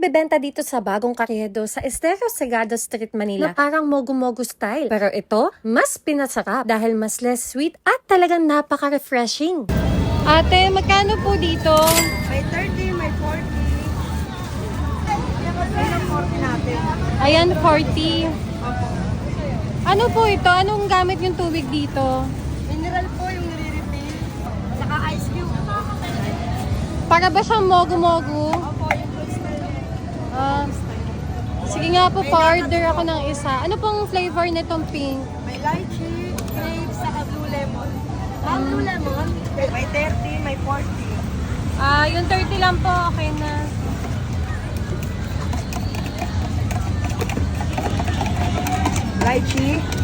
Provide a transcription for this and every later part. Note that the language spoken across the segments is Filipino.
nagbebenta dito sa bagong karyedo sa Estero Segado Street, Manila na parang mogu-mogu style. Pero ito, mas pinasarap dahil mas less sweet at talagang napaka-refreshing. Ate, magkano po dito? May 30, may 40. Ayun ang 40 natin. Ayan, 40. Ano po ito? Anong gamit yung tubig dito? Mineral po yung nire-refill. Saka ice cube. Para ba siyang mogu-mogu? Nga po, pa-order ako ng isa. Ano pong flavor nitong pink? May lychee, grapes, saka blue lemon. Ma'am, blue lemon? May 30, may 40. Ah, yung 30 lang po, okay na. Lychee?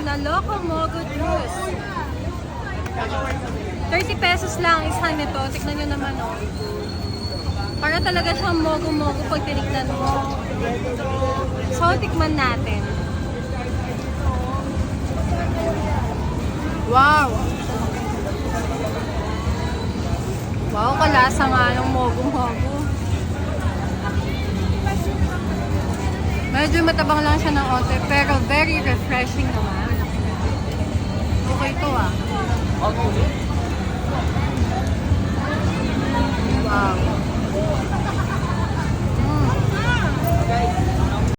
Na Loco Mogo Juice. 30 pesos lang isa nito. Tignan nyo naman, oh. Para talaga siyang mogo-mogo pag tinignan mo. So, tikman natin. Wow! Wow, kalasa nga ng mogo-mogo. Medyo matabang lang siya ng ote, pero very refreshing naman. Okay to ah. Wow. Mm.